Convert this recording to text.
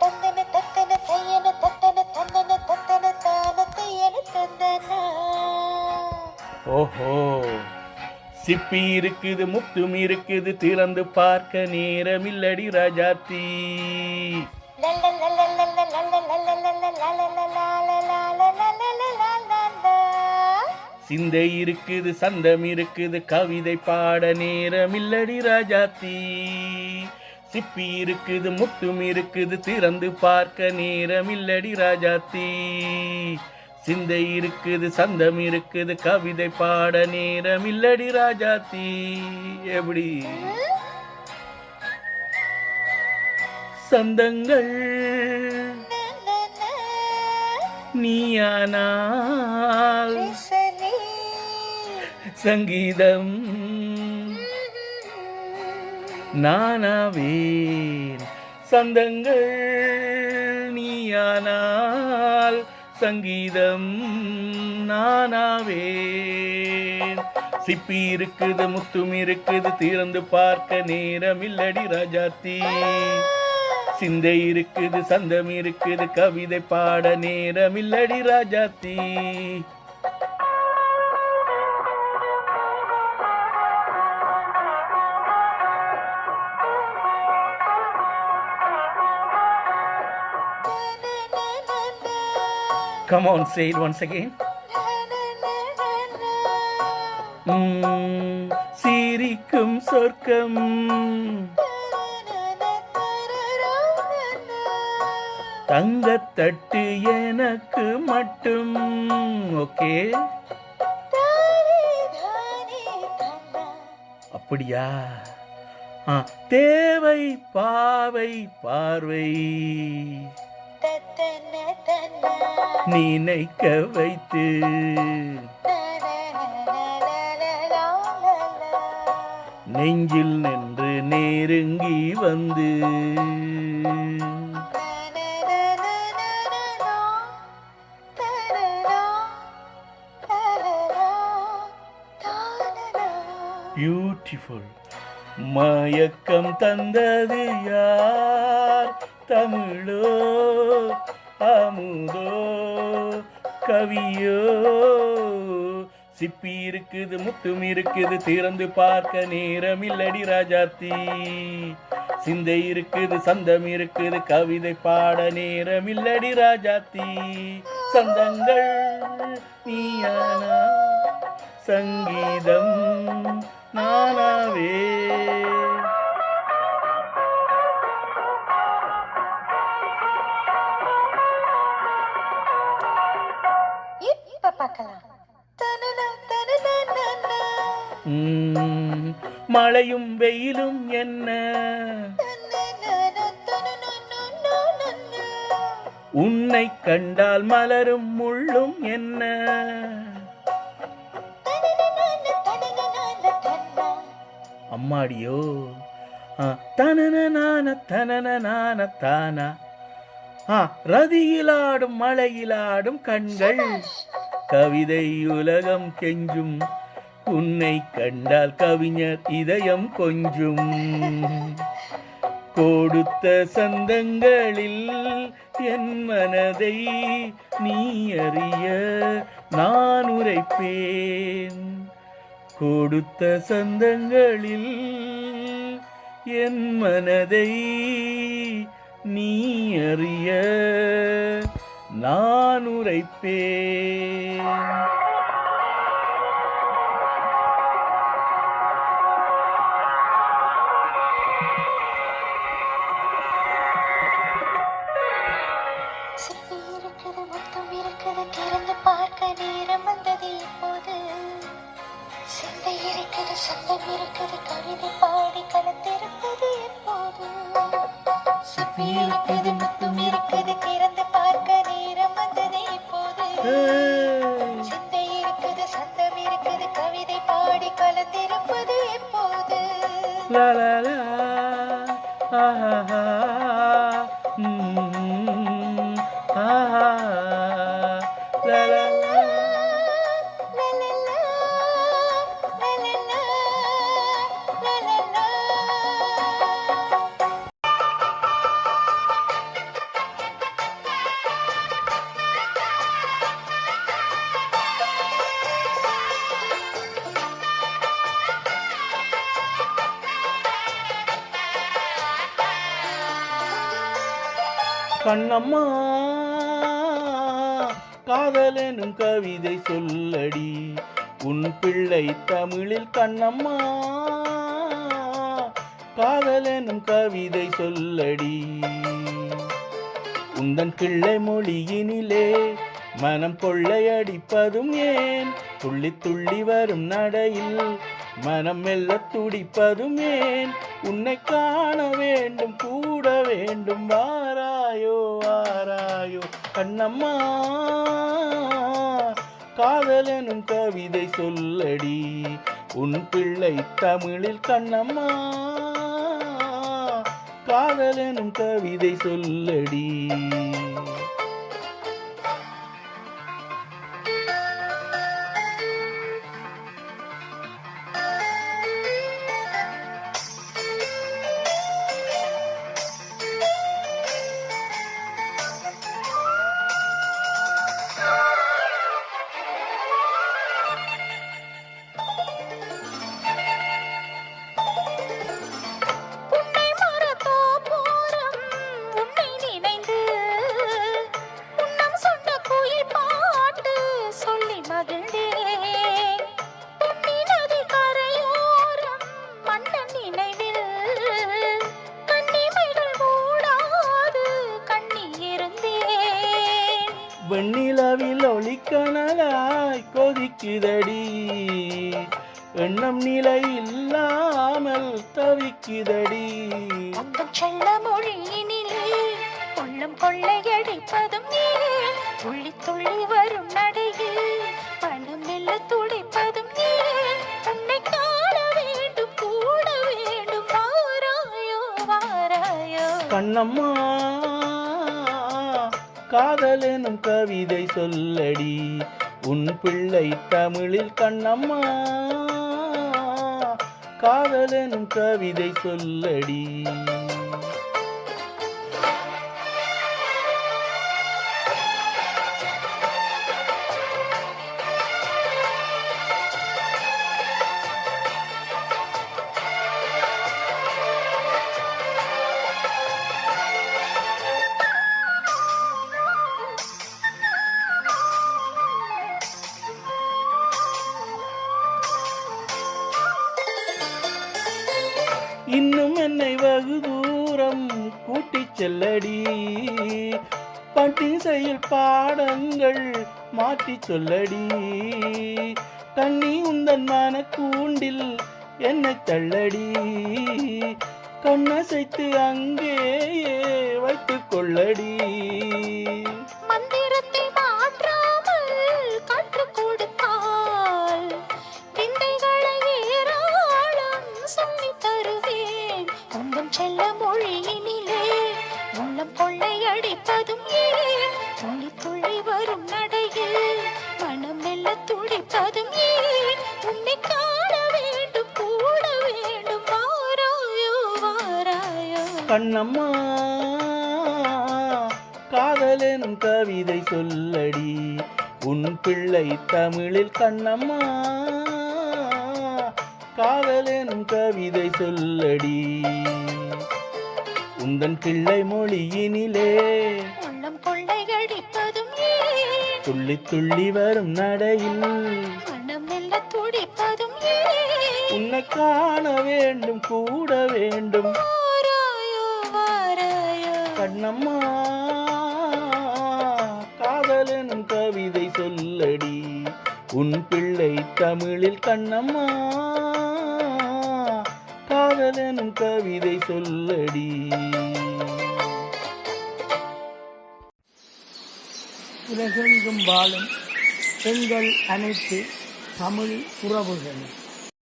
தந்தன தத்தன தையன தத்தன தந்தன தத்தன தான தையன தந்தனா ஓஹோ சிப்பி இருக்குது முத்தும் இருக்குது திறந்து பார்க்க நேரமில்லடி ராஜாத்தி சிந்தை இருக்குது சந்தம் இருக்குது கவிதை பாட நேரம் இல்லடி ராஜாத்தி. சிப்பி இருக்குது முத்தும் இருக்குது திறந்து பார்க்க நேரம் இல்லடி ராஜாத்தி. சிந்தை இருக்குது சந்தம் இருக்குது கவிதை பாட நேரம் இல்லடி ராஜாத்தி. எப்படி? சந்தங்கள் நீயானால் சங்கீதம். நானாவேன் சந்தங்கள் நீயானால் சங்கீதம். நானாவேன் சிப்பி இருக்குது முத்தும் இருக்குது திறந்து பார்க்க நேரம் இல்லடி ராஜாத்தி. சிந்தை இருக்குது சந்தம் இருக்குது கவிதை பாட நேரம் இல்லடி Rajathi. Come on, say it once again. உம், சிரிக்கும் சொர்க்கம். தங்கத்தட்டு எனக்கு மட்டும். ஓகே அப்படியா? ஆ, தேவை பாவை பார்வை. நினைக்க வைத்து நெஞ்சில் நின்று நெருங்கி வந்து பியூட்டிஃபுல் மயக்கம் தந்தது யார் தமிழோ அமுதோ கவியோ. சிப்பி இருக்குது முத்தும் இருக்குது திறந்து பார்க்க நேரம் இல்லடி ராஜாத்தி. சிந்தை இருக்குது சந்தம் இருக்குது கவிதை பாட நேரம் இல்லடி ராஜாத்தி. சந்தங்கள் நீயானா சங்கீதம் நானாவே. பார்க்கலாம். மழையும் வெயிலும் என்ன? உன்னை கண்டால் மலரும் முள்ளும் என்ன? அம்மாடியோ. தனன தனன தானா? ரதியிலாடும் மழையிலாடும் கண்கள். கவிதை உலகம் கெஞ்சும். உன்னை கண்டால் கவிஞர் இதயம் கொஞ்சும். கொடுத்த சந்தங்களில் என் மனதை நீ அறிய நான் உரைப்பேன். கொடுத்த சந்தங்களில் என் மனதை நீ அறிய நான் உரைப்பேன். இருக்குது முத்தம் இருக்குது திறந்து பார்க்க சிந்தை இருக்குது சொந்தம் இருக்குது கவிதை பாடி கலந்திருப்பது எப்போது சிப்பி இருக்குது சிந்தை இருக்குது சொந்தம் இருக்குது. கவிதை பாடி கலந்திருப்பது எப்போது? கண்ணம்மா காதலெனும் கவிதை சொல்லடி. உன் பிள்ளை தமிழில் கண்ணம்மா காதலெனும் கவிதை சொல்லடி. உந்தன் கிள்ளை மொழியினிலே மனம் கொள்ளையடிப்பதும் ஏன்? துள்ளி துள்ளி வரும் நடையில் மனம் மெல்ல துடிப்பதும் உன்னை காண வேண்டும் கூட வேண்டும். வாராயோ வாராயோ கண்ணம்மா காதலனும் கவிதை சொல்லடி. உன் பிள்ளை தமிழில் கண்ணம்மா காதலனும் கவிதை சொல்லடி. கொதிக்குதடி எண்ணம் நிலை இல்லாமல் தவிக்குதடி. உந்தன் செல்ல மொழியினிலே உள்ளம் கொள்ளையடிப்பதும் நீ துள்ளி துள்ளி வரும் நடையில் மனம் மெல்ல துடிப்பதும் நீ உன்னை காண வேண்டும் கூட வேண்டும் வாராயோ வாராயோ கண்ணம்மா காதலெனும் கவிதை சொல்லடி. உன் பிள்ளை தமிழில் கண்ணம்மா. காதலெனும் கவிதை சொல்லடி. இன்னும் என்னை வெகு தூரம் கூட்டி செல்லடி. பட்டிசையில் பாடங்கள் மாற்றி சொல்லடி. கண்ணி உந்தன் மனக்கூண்டில் என்னை தள்ளடி. கண்ணசைத்து அங்கேயே வைத்து கொள்ளடி. உந்தன் செல்ல மொழியினிலே உள்ளம் கொள்ளையடிப்பதும் ஏன்? துள்ளி துள்ளி வரும் நடையில் மனம் மெல்ல துடிப்பதும் ஏன்? உன்னை காண வேண்டும் கூட வேண்டும் வாராயோ வாராயோ கண்ணம்மா காதலெனும் கவிதை சொல்லடி. உன் பிள்ளை தமிழில் கண்ணம்மா. காதலெனும் கவிதை சொல்லடி. உந்தன் கிள்ளை மொழியினிலே உள்ளம் கொள்ளையடிப்பதும் துள்ளி துள்ளி வரும் நடையில் துடிப்பதும் உன்னை காண வேண்டும் கூட வேண்டும். கண்ணம்மா காதலெனும் கவிதை சொல்லடி. உன் பிள்ளை தமிழில் கண்ணம்மா காதலனும் கவிதை சொல்லடி. உலகெங்கும் வாழும் பெண்கள் அனைத்து தமிழ் உறவுகள்